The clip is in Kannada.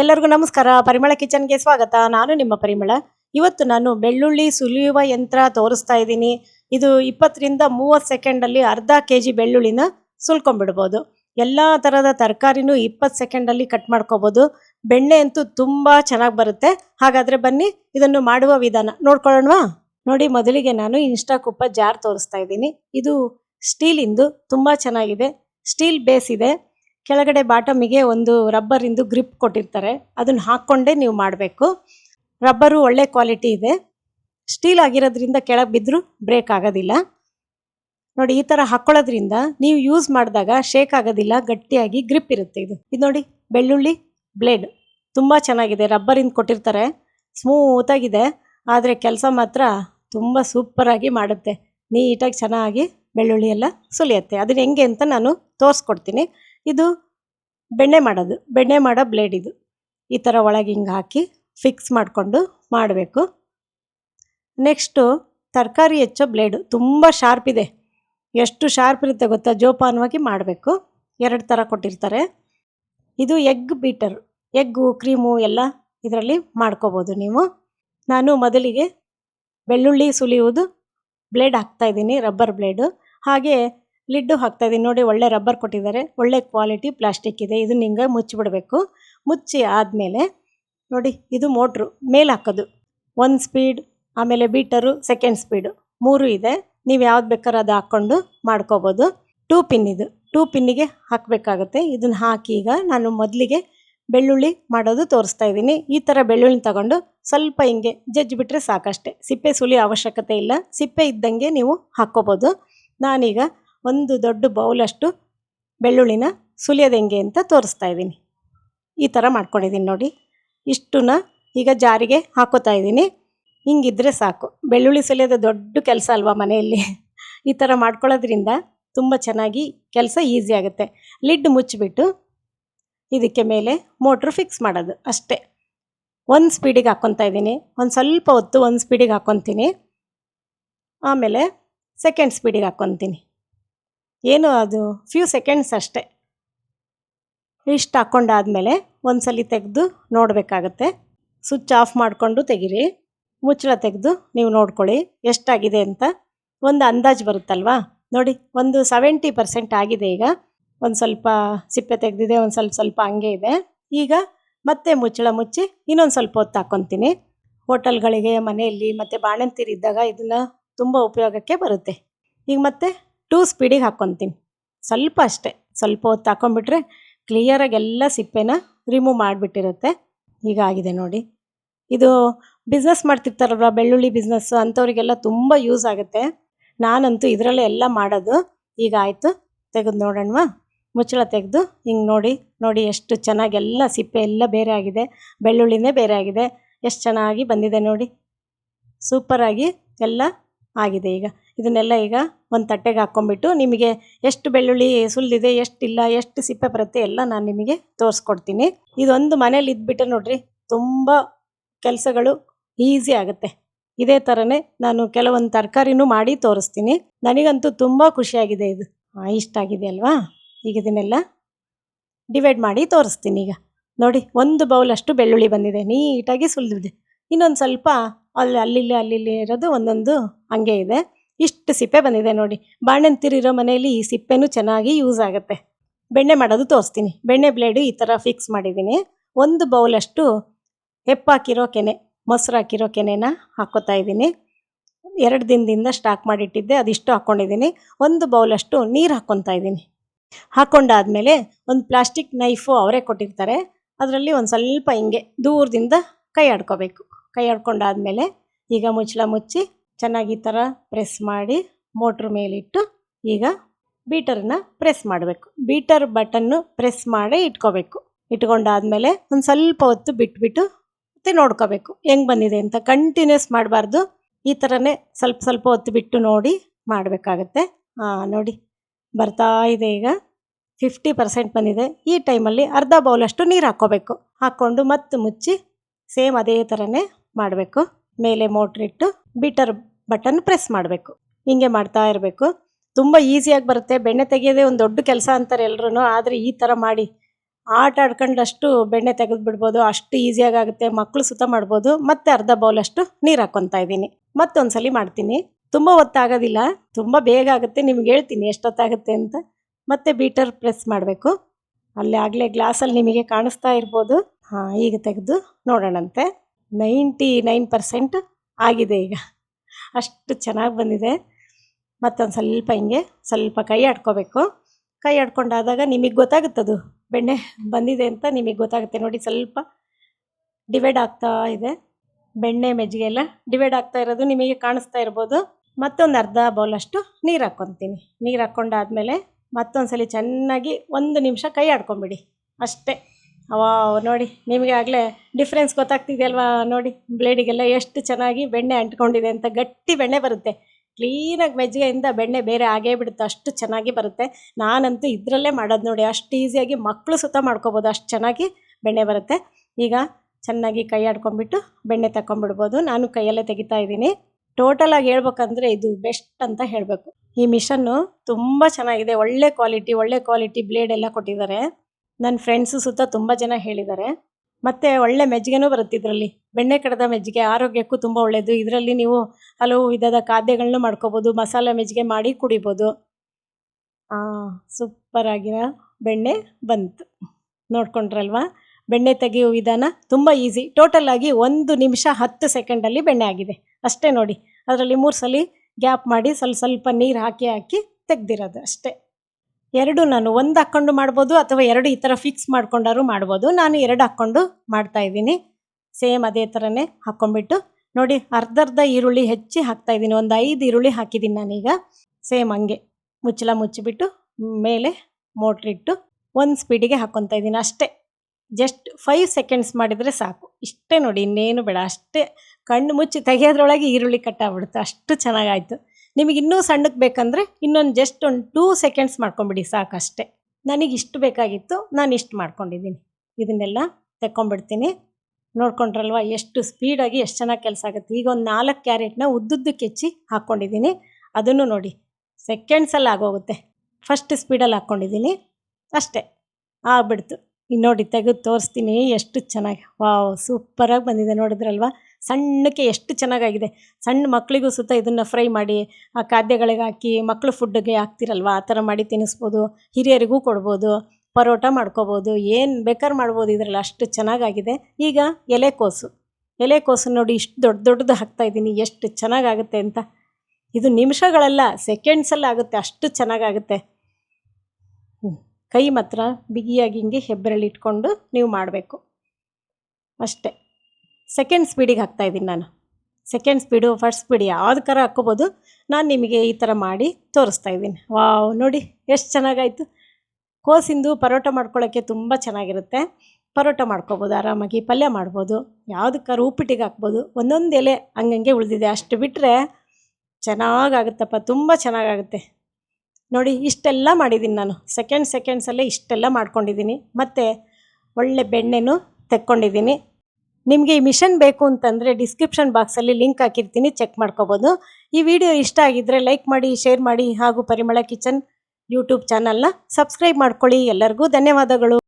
ಎಲ್ಲರಿಗೂ ನಮಸ್ಕಾರ. ಪರಿಮಳ ಕಿಚನ್ಗೆ ಸ್ವಾಗತ. ನಾನು ನಿಮ್ಮ ಪರಿಮಳ. ಇವತ್ತು ನಾನು ಬೆಳ್ಳುಳ್ಳಿ ಸುಲಿಯುವ ಯಂತ್ರ ತೋರಿಸ್ತಾ ಇದ್ದೀನಿ. ಇದು ಇಪ್ಪತ್ತರಿಂದ ಮೂವತ್ತು ಸೆಕೆಂಡಲ್ಲಿ ಅರ್ಧ ಕೆ ಜಿ ಬೆಳ್ಳುಳ್ಳಿನ ಸುಲ್ಕೊಂಡ್ಬಿಡ್ಬೋದು. ಎಲ್ಲ ಥರದ ತರಕಾರಿನೂ ಇಪ್ಪತ್ತು ಸೆಕೆಂಡಲ್ಲಿ ಕಟ್ ಮಾಡ್ಕೋಬೋದು. ಬೆಣ್ಣೆ ಅಂತೂ ತುಂಬ ಚೆನ್ನಾಗಿ ಬರುತ್ತೆ. ಹಾಗಾದರೆ ಬನ್ನಿ ಇದನ್ನು ಮಾಡುವ ವಿಧಾನ. ನೋಡ್ಕೊಳ್ಳೋಣವಾ? ನೋಡಿ, ಮೊದಲಿಗೆ ನಾನು ಇನ್ಸ್ಟಾ ಕುಪ್ಪ ಜಾರ್ ತೋರಿಸ್ತಾ ಇದ್ದೀನಿ. ಇದು ಸ್ಟೀಲಿಂದು. ತುಂಬ ಚೆನ್ನಾಗಿದೆ. ಸ್ಟೀಲ್ ಬೇಸ್ ಇದೆ. ಕೆಳಗಡೆ ಬಾಟಮಿಗೆ ಒಂದು ರಬ್ಬರಿಂದು ಗ್ರಿಪ್ ಕೊಟ್ಟಿರ್ತಾರೆ. ಅದನ್ನು ಹಾಕ್ಕೊಂಡೇ ನೀವು ಮಾಡಬೇಕು. ರಬ್ಬರು ಒಳ್ಳೆ ಕ್ವಾಲಿಟಿ ಇದೆ. ಸ್ಟೀಲ್ ಆಗಿರೋದ್ರಿಂದ ಕೆಳಗೆ ಬಿದ್ದರೂ ಬ್ರೇಕ್ ಆಗೋದಿಲ್ಲ. ನೋಡಿ, ಈ ಥರ ಹಾಕ್ಕೊಳ್ಳೋದ್ರಿಂದ ನೀವು ಯೂಸ್ ಮಾಡಿದಾಗ ಶೇಕ್ ಆಗೋದಿಲ್ಲ, ಗಟ್ಟಿಯಾಗಿ ಗ್ರಿಪ್ ಇರುತ್ತೆ ಇದು. ಇದು ನೋಡಿ, ಬೆಳ್ಳುಳ್ಳಿ ಬ್ಲೇಡ್ ತುಂಬ ಚೆನ್ನಾಗಿದೆ. ರಬ್ಬರಿಂದ ಕೊಟ್ಟಿರ್ತಾರೆ. ಸ್ಮೂತಾಗಿದೆ ಆದರೆ ಕೆಲಸ ಮಾತ್ರ ತುಂಬ ಸೂಪರಾಗಿ ಮಾಡುತ್ತೆ. ನೀಟಾಗಿ ಚೆನ್ನಾಗಿ ಬೆಳ್ಳುಳ್ಳಿ ಎಲ್ಲ ಸುಲಿಯತ್ತೆ. ಅದನ್ನ ಹೆಂಗೆ ಅಂತ ನಾನು ತೋರಿಸ್ಕೊಡ್ತೀನಿ. ಇದು ಬೆಣ್ಣೆ ಮಾಡೋದು. ಬೆಣ್ಣೆ ಮಾಡೋ ಬ್ಲೇಡ್ ಇದು. ಈ ಥರ ಒಳಗೆ ಹಿಂಗೆ ಹಾಕಿ ಫಿಕ್ಸ್ ಮಾಡಿಕೊಂಡು ಮಾಡಬೇಕು. ನೆಕ್ಸ್ಟು ತರಕಾರಿ ಹೆಚ್ಚೋ ಬ್ಲೇಡು ತುಂಬ ಶಾರ್ಪ್ ಇದೆ. ಎಷ್ಟು ಶಾರ್ಪ್ ಇರುತ್ತೆ ಗೊತ್ತಾ? ಜೋಪಾನವಾಗಿ ಮಾಡಬೇಕು. ಎರಡು ಥರ ಕೊಟ್ಟಿರ್ತಾರೆ. ಇದು ಎಗ್ ಬೀಟರ್ ಎಗ್ಗು ಕ್ರೀಮು ಎಲ್ಲ ಇದರಲ್ಲಿ ಮಾಡ್ಕೋಬೋದು ನೀವು. ನಾನು ಮೊದಲಿಗೆ ಬೆಳ್ಳುಳ್ಳಿ ಸುಲಿಯುವುದು. ಬ್ಲೇಡ್ ಹಾಕ್ತಾಯಿದ್ದೀನಿ ರಬ್ಬರ್ ಬ್ಲೇಡು ಹಾಗೆ ಲಿಡ್ಡು ಹಾಕ್ತಾ ಇದ್ದೀನಿ ನೋಡಿ, ಒಳ್ಳೆ ರಬ್ಬರ್ ಕೊಟ್ಟಿದ್ದಾರೆ. ಒಳ್ಳೆ ಕ್ವಾಲಿಟಿ ಪ್ಲಾಸ್ಟಿಕ್ ಇದೆ. ಇದನ್ನ ಹಿಂಗೆ ಮುಚ್ಚಿಬಿಡಬೇಕು. ಮುಚ್ಚಿ ಆದಮೇಲೆ ನೋಡಿ, ಇದು ಮೋಟ್ರು ಮೇಲೆ ಹಾಕೋದು. ಒಂದು ಸ್ಪೀಡ್ ಆಮೇಲೆ ಬೀಟರು ಸೆಕೆಂಡ್ ಸ್ಪೀಡು ಮೂರು ಇದೆ. ನೀವು ಯಾವ್ದು ಬೇಕಾದ್ರೆ ಅದು ಹಾಕ್ಕೊಂಡು ಮಾಡ್ಕೋಬೋದು. ಟೂ ಪಿನ್ ಇದು. ಟೂ ಪಿನ್ನಿಗೆ ಹಾಕಬೇಕಾಗತ್ತೆ. ಇದನ್ನು ಹಾಕಿ ಈಗ ನಾನು ಮೊದಲಿಗೆ ಬೆಳ್ಳುಳ್ಳಿ ಮಾಡೋದು ತೋರಿಸ್ತಾ ಇದ್ದೀನಿ ಈ ಥರ ಬೆಳ್ಳುಳ್ಳಿ ತಗೊಂಡು ಸ್ವಲ್ಪ ಹಿಂಗೆ ಜಜ್ಜಿಬಿಟ್ರೆ ಸಾಕಷ್ಟೆ. ಸಿಪ್ಪೆ ಸುಲಿ ಅವಶ್ಯಕತೆ ಇಲ್ಲ. ಸಿಪ್ಪೆ ಇದ್ದಂಗೆ ನೀವು ಹಾಕ್ಕೋಬೋದು. ನಾನೀಗ ಒಂದು ದೊಡ್ಡ ಬೌಲಷ್ಟು ಬೆಳ್ಳುಳ್ಳಿನ ಸುಲಿಯೋದೆಂಗೆ ಅಂತ ತೋರಿಸ್ತಾ ಇದ್ದೀನಿ. ಈ ಥರ ಮಾಡ್ಕೊಂಡಿದ್ದೀನಿ ನೋಡಿ. ಇಷ್ಟನ್ನ ಈಗ ಜಾರಿಗೆ ಹಾಕೋತಾ ಇದ್ದೀನಿ. ಹಿಂಗಿದ್ರೆ ಸಾಕು. ಬೆಳ್ಳುಳ್ಳಿ ಸುಲಿಯೋದು ದೊಡ್ಡ ಕೆಲಸ ಅಲ್ವಾ ಮನೆಯಲ್ಲಿ? ಈ ಥರ ಮಾಡ್ಕೊಳ್ಳೋದ್ರಿಂದ ತುಂಬ ಚೆನ್ನಾಗಿ ಕೆಲಸ ಈಸಿ ಆಗುತ್ತೆ. ಲಿಡ್ ಮುಚ್ಚಿಬಿಟ್ಟು ಇದಕ್ಕೆ ಮೇಲೆ ಮೋಟ್ರ್ ಫಿಕ್ಸ್ ಮಾಡೋದು ಅಷ್ಟೇ. ಒಂದು ಸ್ಪೀಡಿಗೆ ಹಾಕ್ಕೊತಾ ಇದ್ದೀನಿ. ಒಂದು ಸ್ವಲ್ಪ ಹೊತ್ತು ಒಂದು ಸ್ಪೀಡಿಗೆ ಹಾಕ್ಕೊತೀನಿ ಆಮೇಲೆ ಸೆಕೆಂಡ್ ಸ್ಪೀಡಿಗೆ ಹಾಕ್ಕೊತೀನಿ ಏನು ಅದು ಫ್ಯೂ ಸೆಕೆಂಡ್ಸ್ ಅಷ್ಟೇ. ಇಷ್ಟು ಹಾಕ್ಕೊಂಡಾದಮೇಲೆ ಒಂದು ಸಲ ತೆಗೆದು ನೋಡಬೇಕಾಗತ್ತೆ. ಸ್ವಿಚ್ ಆಫ್ ಮಾಡಿಕೊಂಡು ತೆಗೀರಿ. ಮುಚ್ಚಳ ತೆಗೆದು ನೀವು ನೋಡ್ಕೊಳ್ಳಿ ಎಷ್ಟಾಗಿದೆ ಅಂತ. ಒಂದು ಅಂದಾಜು ಬರುತ್ತಲ್ವಾ? ನೋಡಿ, ಒಂದು ಸೆವೆಂಟಿ ಪರ್ಸೆಂಟ್ ಆಗಿದೆ ಈಗ. ಒಂದು ಸ್ವಲ್ಪ ಸಿಪ್ಪೆ ತೆಗೆದಿದೆ, ಒಂದು ಸ್ವಲ್ಪ ಸ್ವಲ್ಪ ಹಂಗೆ ಇದೆ. ಈಗ ಮತ್ತೆ ಮುಚ್ಚಳ ಮುಚ್ಚಿ ಇನ್ನೊಂದು ಸ್ವಲ್ಪ ಹೊತ್ತು ಹಾಕ್ಕೊತೀನಿ ಹೋಟೆಲ್ಗಳಿಗೆ, ಮನೆಯಲ್ಲಿ ಮತ್ತು ಬಾಣಂತಿರಿದ್ದಾಗ ಇದನ್ನು ತುಂಬ ಉಪಯೋಗಕ್ಕೆ ಬರುತ್ತೆ. ಈಗ ಮತ್ತೆ ಟೂ ಸ್ಪೀಡಿಗೆ ಹಾಕ್ಕೊತೀನಿ ಸ್ವಲ್ಪ ಅಷ್ಟೇ. ಸ್ವಲ್ಪ ಹೊತ್ತು ಹಾಕೊಂಡ್ಬಿಟ್ರೆ ಕ್ಲಿಯರಾಗಿ ಎಲ್ಲ ಸಿಪ್ಪೆನ ರಿಮೂವ್ ಮಾಡಿಬಿಟ್ಟಿರುತ್ತೆ. ಈಗ ಆಗಿದೆ ನೋಡಿ. ಇದು ಬಿಸ್ನೆಸ್ ಮಾಡ್ತಿರ್ತಾರಲ್ವ, ಬೆಳ್ಳುಳ್ಳಿ ಬಿಸ್ನೆಸ್ಸು ಅಂಥವ್ರಿಗೆಲ್ಲ ತುಂಬ ಯೂಸ್ ಆಗುತ್ತೆ. ನಾನಂತೂ ಇದರಲ್ಲೇ ಎಲ್ಲ ಮಾಡೋದು. ಈಗ ಆಯಿತು. ತೆಗೆದು ನೋಡೋಣವಾ? ಮುಚ್ಚಳ ತೆಗೆದು ಹಿಂಗೆ ನೋಡಿ ನೋಡಿ ಎಷ್ಟು ಚೆನ್ನಾಗಿ ಎಲ್ಲ ಸಿಪ್ಪೆ ಎಲ್ಲ ಬೇರೆ ಆಗಿದೆ. ಬೆಳ್ಳುಳ್ಳಿನೇ ಬೇರೆ ಆಗಿದೆ. ಎಷ್ಟು ಚೆನ್ನಾಗಿ ಬಂದಿದೆ ನೋಡಿ. ಸೂಪರಾಗಿ ಎಲ್ಲ ಆಗಿದೆ ಈಗ. ಇದನ್ನೆಲ್ಲ ಈಗ ಒಂದು ತಟ್ಟೆಗೆ ಹಾಕ್ಕೊಂಬಿಟ್ಟು ನಿಮಗೆ ಎಷ್ಟು ಬೆಳ್ಳುಳ್ಳಿ ಸುಲಿದಿದೆ ಎಷ್ಟಿಲ್ಲ ಎಷ್ಟು ಸಿಪ್ಪೆ ಬರುತ್ತೆ ಎಲ್ಲ ನಾನು ನಿಮಗೆ ತೋರಿಸ್ಕೊಡ್ತೀನಿ. ಇದೊಂದು ಮನೇಲಿ ಇದ್ಬಿಟ್ಟು ನೋಡ್ರಿ ತುಂಬ ಕೆಲಸಗಳು ಈಸಿ ಆಗುತ್ತೆ. ಇದೇ ಥರನೇ ನಾನು ಕೆಲವೊಂದು ತರಕಾರಿನೂ ಮಾಡಿ ತೋರಿಸ್ತೀನಿ. ನನಗಂತೂ ತುಂಬ ಖುಷಿಯಾಗಿದೆ ಇದು. ಇಷ್ಟ ಆಗಿದೆ ಅಲ್ವಾ? ಈಗ ಇದನ್ನೆಲ್ಲ ಡಿವೈಡ್ ಮಾಡಿ ತೋರಿಸ್ತೀನಿ ಈಗ. ನೋಡಿ, ಒಂದು ಬೌಲಷ್ಟು ಬೆಳ್ಳುಳ್ಳಿ ಬಂದಿದೆ, ನೀಟಾಗಿ ಸುಲಿದಿದೆ. ಇನ್ನೊಂದು ಸ್ವಲ್ಪ ಅಲ್ಲಿ, ಅಲ್ಲಿಲ್ಲಿ ಅಲ್ಲಿಲ್ಲಿ ಇರೋದು ಒಂದೊಂದು ಹಂಗೆ ಇದೆ. ಇಷ್ಟು ಸಿಪ್ಪೆ ಬಂದಿದೆ ನೋಡಿ. ಬಾಣಂತಿರಿರೋ ಮನೆಯಲ್ಲಿ ಈ ಸಿಪ್ಪೆನೂ ಚೆನ್ನಾಗಿ ಯೂಸ್ ಆಗುತ್ತೆ. ಬೆಣ್ಣೆ ಮಾಡೋದು ತೋರಿಸ್ತೀನಿ. ಬೆಣ್ಣೆ ಬ್ಲೇಡು ಈ ಥರ ಫಿಕ್ಸ್ ಮಾಡಿದ್ದೀನಿ. ಒಂದು ಬೌಲಷ್ಟು ಹೆಪ್ಪಾಕಿರೋ ಕೆನೆ, ಮೊಸರು ಹಾಕಿರೋ ಕೆನೆನ ಹಾಕ್ಕೋತಾ ಇದ್ದೀನಿ. ಎರಡು ದಿನದಿಂದ ಸ್ಟಾಕ್ ಮಾಡಿಟ್ಟಿದ್ದೆ, ಅದಿಷ್ಟು ಹಾಕ್ಕೊಂಡಿದ್ದೀನಿ ಒಂದು ಬೌಲಷ್ಟು ನೀರು ಹಾಕ್ಕೊತಾ ಇದ್ದೀನಿ. ಹಾಕ್ಕೊಂಡಾದಮೇಲೆ ಒಂದು ಪ್ಲಾಸ್ಟಿಕ್ ನೈಫು ಅವರೇ ಕೊಟ್ಟಿರ್ತಾರೆ. ಅದರಲ್ಲಿ ಒಂದು ಸ್ವಲ್ಪ ಹಿಂಗೆ ದೂರದಿಂದ ಕೈ ಆಡ್ಕೋಬೇಕು. ಕೈ ಆಡ್ಕೊಂಡಾದಮೇಲೆ ಈಗ ಮುಚ್ಚಳ ಮುಚ್ಚಿ ಚೆನ್ನಾಗಿ ಈ ಥರ ಪ್ರೆಸ್ ಮಾಡಿ ಮೋಟ್ರ್ ಮೇಲಿಟ್ಟು ಈಗ ಬೀಟರ್ನ ಪ್ರೆಸ್ ಮಾಡಬೇಕು. ಬೀಟರ್ ಬಟನ್ನು ಪ್ರೆಸ್ ಮಾಡೇ ಇಟ್ಕೋಬೇಕು. ಇಟ್ಕೊಂಡಾದ್ಮೇಲೆ ಒಂದು ಸ್ವಲ್ಪ ಹೊತ್ತು ಬಿಟ್ಬಿಟ್ಟು ಮತ್ತೆ ನೋಡ್ಕೋಬೇಕು. ಹೆಂಗೆ ಬಂದಿದೆ ಅಂತ ಕಂಟಿನ್ಯೂಸ್ ಮಾಡಬಾರ್ದು. ಈ ಥರನೇ ಸ್ವಲ್ಪ ಸ್ವಲ್ಪ ಹೊತ್ತು ಬಿಟ್ಟು ನೋಡಿ ಮಾಡಬೇಕಾಗತ್ತೆ. ಹಾಂ ನೋಡಿ ಬರ್ತಾ ಇದೆ ಈಗ. ಫಿಫ್ಟಿ ಪರ್ಸೆಂಟ್ ಬಂದಿದೆ. ಈ ಟೈಮಲ್ಲಿ ಅರ್ಧ ಬೌಲಷ್ಟು ನೀರು ಹಾಕ್ಕೋಬೇಕು. ಹಾಕ್ಕೊಂಡು ಮತ್ತೆ ಮುಚ್ಚಿ ಸೇಮ್ ಅದೇ ಥರನೇ ಮಾಡಬೇಕು. ಮೇಲೆ ಮೋಟ್ರಿಟ್ಟು ಬೀಟರ್ ಬಟನ್ ಪ್ರೆಸ್ ಮಾಡಬೇಕು. ಹಿಂಗೆ ಮಾಡ್ತಾ ಇರಬೇಕು. ತುಂಬ ಈಸಿಯಾಗಿ ಬರುತ್ತೆ. ಬೆಣ್ಣೆ ತೆಗೆಯೋದೇ ಒಂದು ದೊಡ್ಡ ಕೆಲಸ ಅಂತಾರೆ ಎಲ್ಲರೂ ಆದರೆ ಈ ಥರ ಮಾಡಿ ಆಟ ಆಡ್ಕೊಂಡಷ್ಟು ಬೆಣ್ಣೆ ತೆಗೆದು ಬಿಡ್ಬೋದು. ಅಷ್ಟು ಈಸಿಯಾಗಿ ಆಗುತ್ತೆ. ಮಕ್ಕಳು ಸುತ ಮಾಡ್ಬೋದು. ಮತ್ತೆ ಅರ್ಧ ಬೌಲಷ್ಟು ನೀರು ಹಾಕ್ಕೊತಾ ಇದ್ದೀನಿ. ಮತ್ತೊಂದ್ಸಲಿ ಮಾಡ್ತೀನಿ. ತುಂಬ ಹೊತ್ತಾಗೋದಿಲ್ಲ. ತುಂಬ ಬೇಗ ಆಗುತ್ತೆ. ನಿಮ್ಗೆ ಹೇಳ್ತೀನಿ ಎಷ್ಟೊತ್ತಾಗುತ್ತೆ ಅಂತ. ಮತ್ತೆ ಬೀಟರ್ ಪ್ರೆಸ್ ಮಾಡಬೇಕು. ಅಲ್ಲಿ ಆಗಲೇ ಗ್ಲಾಸಲ್ಲಿ ನಿಮಗೆ ಕಾಣಿಸ್ತಾ ಇರ್ಬೋದು. ಹಾಂ, ಈಗ ತೆಗೆದು ನೋಡೋಣಂತೆ. ನೈಂಟಿ ನೈನ್ ಪರ್ಸೆಂಟ್ ಆಗಿದೆ ಈಗ. ಅಷ್ಟು ಚೆನ್ನಾಗಿ ಬಂದಿದೆ. ಮತ್ತೊಂದು ಸ್ವಲ್ಪ ಹಿಂಗೆ ಸ್ವಲ್ಪ ಕೈ ಆಡ್ಕೋಬೇಕು. ಕೈ ಆಡ್ಕೊಂಡಾದಾಗ ನಿಮಗೆ ಗೊತ್ತಾಗುತ್ತದು, ಬೆಣ್ಣೆ ಬಂದಿದೆ ಅಂತ ನಿಮಗೆ ಗೊತ್ತಾಗುತ್ತೆ. ನೋಡಿ ಸ್ವಲ್ಪ ಡಿವೈಡ್ ಆಗ್ತಾ ಇದೆ. ಬೆಣ್ಣೆ ಮೆಜ್ಜಿಗೆ ಎಲ್ಲ ಡಿವೈಡ್ ಆಗ್ತಾ ಇರೋದು ನಿಮಗೆ ಕಾಣಿಸ್ತಾ ಇರ್ಬೋದು. ಮತ್ತೊಂದು ಅರ್ಧ ಬೌಲಷ್ಟು ನೀರು ಹಾಕ್ಕೊತೀನಿ ನೀರು ಹಾಕ್ಕೊಂಡಾದ್ಮೇಲೆ ಮತ್ತೊಂದು ಸಲ ಚೆನ್ನಾಗಿ ಒಂದು ನಿಮಿಷ ಕೈ ಆಡ್ಕೊಂಬಿಡಿ. ಅಷ್ಟೇ. ಅವಾ ನೋಡಿ, ನಿಮಗೆ ಆಗಲೇ ಡಿಫ್ರೆನ್ಸ್ ಗೊತ್ತಾಗ್ತಿದೆಯಲ್ವಾ ನೋಡಿ ಬ್ಲೇಡಿಗೆಲ್ಲ ಎಷ್ಟು ಚೆನ್ನಾಗಿ ಬೆಣ್ಣೆ ಅಂಟ್ಕೊಂಡಿದೆ ಅಂತ ಗಟ್ಟಿ ಬೆಣ್ಣೆ ಬರುತ್ತೆ. ಕ್ಲೀನಾಗಿ ಮಜ್ಜಿಗೆಯಿಂದ ಬೆಣ್ಣೆ ಬೇರೆ ಆಗೇ ಬಿಡುತ್ತೆ, ಅಷ್ಟು ಚೆನ್ನಾಗಿ ಬರುತ್ತೆ. ನಾನಂತೂ ಇದರಲ್ಲೇ ಮಾಡೋದು ನೋಡಿ, ಅಷ್ಟು ಈಸಿಯಾಗಿ ಮಕ್ಕಳು ಸುತ್ತ ಮಾಡ್ಕೋಬೋದು, ಅಷ್ಟು ಚೆನ್ನಾಗಿ ಬೆಣ್ಣೆ ಬರುತ್ತೆ. ಈಗ ಚೆನ್ನಾಗಿ ಕೈ ಆಡ್ಕೊಂಬಿಟ್ಟು ಬೆಣ್ಣೆ ತಗೊಂಡ್ಬಿಡ್ಬೋದು ನಾನು ಕೈಯಲ್ಲೇ ತೆಗಿತಾ ಇದ್ದೀನಿ. ಟೋಟಲಾಗಿ ಹೇಳ್ಬೇಕಂದ್ರೆ ಇದು ಬೆಸ್ಟ್ ಅಂತ ಹೇಳಬೇಕು. ಈ ಮಿಷನ್ನು ತುಂಬ ಚೆನ್ನಾಗಿದೆ, ಒಳ್ಳೆ ಕ್ವಾಲಿಟಿ ಒಳ್ಳೆ ಕ್ವಾಲಿಟಿ ಬ್ಲೇಡ್ ಎಲ್ಲ ಕೊಟ್ಟಿದ್ದಾರೆ. ನನ್ನ ಫ್ರೆಂಡ್ಸು ಸುತ್ತ ತುಂಬ ಜನ ಹೇಳಿದ್ದಾರೆ. ಮತ್ತು ಒಳ್ಳೆ ಮೆಜ್ಜಿಗೆನೂ ಬರುತ್ತೆ ಇದರಲ್ಲಿ. ಬೆಣ್ಣೆ ಕಡದ ಮೆಜ್ಜಿಗೆ ಆರೋಗ್ಯಕ್ಕೂ ತುಂಬ ಒಳ್ಳೆಯದು ಇದರಲ್ಲಿ ನೀವು ಹಲವು ವಿಧದ ಖಾದ್ಯಗಳನ್ನೂ ಮಾಡ್ಕೋಬೋದು. ಮಸಾಲೆ ಮೆಜ್ಜಿಗೆ ಮಾಡಿ ಕುಡಿಬೋದು. ಸೂಪರ್ ಬೆಣ್ಣೆ ಬಂತು. ನೋಡ್ಕೊಂಡ್ರಲ್ವಾ? ಬೆಣ್ಣೆ ತೆಗೆಯುವ ವಿಧಾನ ತುಂಬ ಈಸಿ ಟೋಟಲ್ ಆಗಿ ಒಂದು ನಿಮಿಷ ಹತ್ತು ಸೆಕೆಂಡಲ್ಲಿ ಬೆಣ್ಣೆ ಆಗಿದೆ. ಅಷ್ಟೇ ನೋಡಿ. ಅದರಲ್ಲಿ ಮೂರು ಸಲ ಗ್ಯಾಪ್ ಮಾಡಿ ಸ್ವಲ್ಪ ಸ್ವಲ್ಪ ನೀರು ಹಾಕಿ ಹಾಕಿ ತೆಗ್ದಿರೋದು ಅಷ್ಟೇ. ಎರಡು ನಾನು ಒಂದು ಹಾಕ್ಕೊಂಡು ಮಾಡ್ಬೋದು ಅಥವಾ ಎರಡು ಈ ಥರ ಫಿಕ್ಸ್ ಮಾಡ್ಕೊಂಡಾರು ಮಾಡ್ಬೋದು. ನಾನು ಎರಡು ಹಾಕ್ಕೊಂಡು ಮಾಡ್ತಾ ಇದ್ದೀನಿ. ಸೇಮ್ ಅದೇ ಥರನೇ ಹಾಕ್ಕೊಂಡ್ಬಿಟ್ಟು ನೋಡಿ ಅರ್ಧ ಅರ್ಧ ಈರುಳ್ಳಿ ಹೆಚ್ಚಿ ಹಾಕ್ತಾ ಇದ್ದೀನಿ. ಒಂದು ಐದು ಈರುಳ್ಳಿ ಹಾಕಿದ್ದೀನಿ ನಾನೀಗ. ಸೇಮ್ ಹಂಗೆ. ಮುಚ್ಚಲ ಮುಚ್ಚಿಬಿಟ್ಟು ಮೇಲೆ ಮೋಟ್ರಿಟ್ಟು ಒಂದು ಸ್ಪೀಡಿಗೆ ಹಾಕ್ಕೊತಾ ಇದ್ದೀನಿ ಅಷ್ಟೇ. ಜಸ್ಟ್ ಫೈವ್ ಸೆಕೆಂಡ್ಸ್ ಮಾಡಿದರೆ ಸಾಕು. ಇಷ್ಟೇ ನೋಡಿ ಇನ್ನೇನು ಬೇಡ. ಅಷ್ಟೇ ಕಣ್ಣು ಮುಚ್ಚಿ ತೆಗೆಯೋದ್ರೊಳಗೆ ಈರುಳ್ಳಿ ಕಟ್ಟಾಗ್ಬಿಡುತ್ತೆ. ಅಷ್ಟು ಚೆನ್ನಾಗಾಯಿತು. ನಿಮಗೆ ಇನ್ನೂ ಸಣ್ಣಕ್ಕೆ ಬೇಕಂದರೆ ಇನ್ನೊಂದು ಜಸ್ಟ್ ಒಂದು ಟೂ ಸೆಕೆಂಡ್ಸ್ ಮಾಡ್ಕೊಂಬಿಡಿ, ಸಾಕಷ್ಟೇ. ನನಗೆ ಇಷ್ಟು ಬೇಕಾಗಿತ್ತು, ನಾನು ಇಷ್ಟು ಮಾಡ್ಕೊಂಡಿದ್ದೀನಿ. ಇದನ್ನೆಲ್ಲ ತೆಕ್ಕೊಂಬಿಡ್ತೀನಿ. ನೋಡ್ಕೊಂಡ್ರಲ್ವ, ಎಷ್ಟು ಸ್ಪೀಡಾಗಿ ಎಷ್ಟು ಚೆನ್ನಾಗಿ ಕೆಲಸ ಆಗುತ್ತೆ. ಈಗ ಒಂದು ನಾಲ್ಕು ಕ್ಯಾರೆಟ್ನ ಉದ್ದುದ್ದಕ್ಕೆ ಹೆಚ್ಚಿ ಹಾಕ್ಕೊಂಡಿದ್ದೀನಿ ಅದನ್ನು ನೋಡಿ ಸೆಕೆಂಡ್ಸಲ್ಲಿ ಆಗೋಗುತ್ತೆ. ಫಸ್ಟ್ ಸ್ಪೀಡಲ್ಲಿ ಹಾಕ್ಕೊಂಡಿದ್ದೀನಿ ಅಷ್ಟೇ, ಆಗ್ಬಿಡ್ತು. ಇನ್ನು ನೋಡಿ ತೆಗೆದು ತೋರಿಸ್ತೀನಿ, ಎಷ್ಟು ಚೆನ್ನಾಗಿ, ವಾವ್, ಸೂಪರಾಗಿ ಬಂದಿದೆ ನೋಡಿದ್ರಲ್ವ. ಸಣ್ಣಕ್ಕೆ ಎಷ್ಟು ಚೆನ್ನಾಗಾಗಿದೆ. ಸಣ್ಣ ಮಕ್ಕಳಿಗೂ ಸುತ್ತ ಇದನ್ನು ಫ್ರೈ ಮಾಡಿ, ಆ ಖಾದ್ಯಗಳಿಗೆ ಹಾಕಿ ಮಕ್ಕಳು ಫುಡ್ಗೆ ಹಾಕ್ತಿರಲ್ವ? ಆ ಥರ ಮಾಡಿ ತಿನ್ನಿಸ್ಬೋದು. ಹಿರಿಯರಿಗೂ ಕೊಡ್ಬೋದು. ಪರೋಟ ಮಾಡ್ಕೋಬೋದು. ಏನು ಬೇಕಾದ್ರೆ ಮಾಡ್ಬೋದು ಇದರಲ್ಲಿ. ಅಷ್ಟು ಚೆನ್ನಾಗಾಗಿದೆ. ಈಗ ಎಲೆಕೋಸು ಎಲೆಕೋಸು ನೋಡಿ ಇಷ್ಟು ದೊಡ್ಡ ದೊಡ್ಡದು ಹಾಕ್ತಾಯಿದ್ದೀನಿ ಎಷ್ಟು ಚೆನ್ನಾಗಾಗುತ್ತೆ ಅಂತ. ಇದು ನಿಮಿಷಗಳಲ್ಲ, ಸೆಕೆಂಡ್ಸಲ್ಲಿ ಆಗುತ್ತೆ. ಅಷ್ಟು ಚೆನ್ನಾಗಾಗುತ್ತೆ. ಕೈ ಮಾತ್ರ ಬಿಗಿಯಾಗಿ ಹಿಂಗೆ ಹೆಬ್ಬೆರಳಿಟ್ಕೊಂಡು ನೀವು ಮಾಡಬೇಕು. ಅಷ್ಟೇ. ಸೆಕೆಂಡ್ ಸ್ಪೀಡಿಗೆ ಹಾಕ್ತಾಯಿದ್ದೀನಿ ನಾನು. ಸೆಕೆಂಡ್ ಸ್ಪೀಡು ಫಸ್ಟ್ ಸ್ಪೀಡ್ ಯಾವ್ದಕ್ಕಾರ ಹಾಕ್ಕೋಬೋದು ನಾನು ನಿಮಗೆ ಈ ಥರ ಮಾಡಿ ತೋರಿಸ್ತಾ ಇದ್ದೀನಿ. ವಾವ್, ನೋಡಿ ಎಷ್ಟು ಚೆನ್ನಾಗಾಯಿತು. ಕೋಸಿಂದು ಪರೋಟ ಮಾಡ್ಕೊಳ್ಳೋಕ್ಕೆ ತುಂಬ ಚೆನ್ನಾಗಿರುತ್ತೆ. ಪರೋಟ ಮಾಡ್ಕೋಬೋದು, ಆರಾಮಾಗಿ ಪಲ್ಯ ಮಾಡ್ಬೋದು ಯಾವುದಕ್ಕಾರು ಉಪ್ಪಿಟ್ಟಿಗೆ ಹಾಕ್ಬೋದು, ಒಂದೊಂದು ಎಲೆ ಹಂಗಂಗೆ ಉಳಿದಿದೆ. ಅಷ್ಟು ಬಿಟ್ಟರೆ ಚೆನ್ನಾಗಾಗುತ್ತಪ್ಪ, ತುಂಬ ಚೆನ್ನಾಗಾಗುತ್ತೆ. ನೋಡಿ ಇಷ್ಟೆಲ್ಲ ಮಾಡಿದ್ದೀನಿ ನಾನು. ಸೆಕೆಂಡ್ ಸೆಕೆಂಡ್ಸಲ್ಲೇ ಇಷ್ಟೆಲ್ಲ ಮಾಡ್ಕೊಂಡಿದ್ದೀನಿ. ಮತ್ತು ಒಳ್ಳೆ ಬೆಣ್ಣೆನೂ ತೆಕ್ಕೊಂಡಿದ್ದೀನಿ. ನಿಮಗೆ ಈ ಮಿಷನ್ ಬೇಕು ಅಂತಂದರೆ ಡಿಸ್ಕ್ರಿಪ್ಷನ್ ಬಾಕ್ಸಲ್ಲಿ ಲಿಂಕ್ ಹಾಕಿರ್ತೀನಿ ಚೆಕ್ ಮಾಡ್ಕೋಬೋದು. ಈ ವಿಡಿಯೋ ಇಷ್ಟ ಆಗಿದ್ದರೆ ಲೈಕ್ ಮಾಡಿ ಶೇರ್ ಮಾಡಿ ಹಾಗೂ ಪರಿಮಳ ಕಿಚನ್ ಯೂಟ್ಯೂಬ್ ಚಾನಲ್ನ ಸಬ್ಸ್ಕ್ರೈಬ್ ಮಾಡ್ಕೊಳ್ಳಿ ಎಲ್ಲರಿಗೂ. ಧನ್ಯವಾದಗಳು.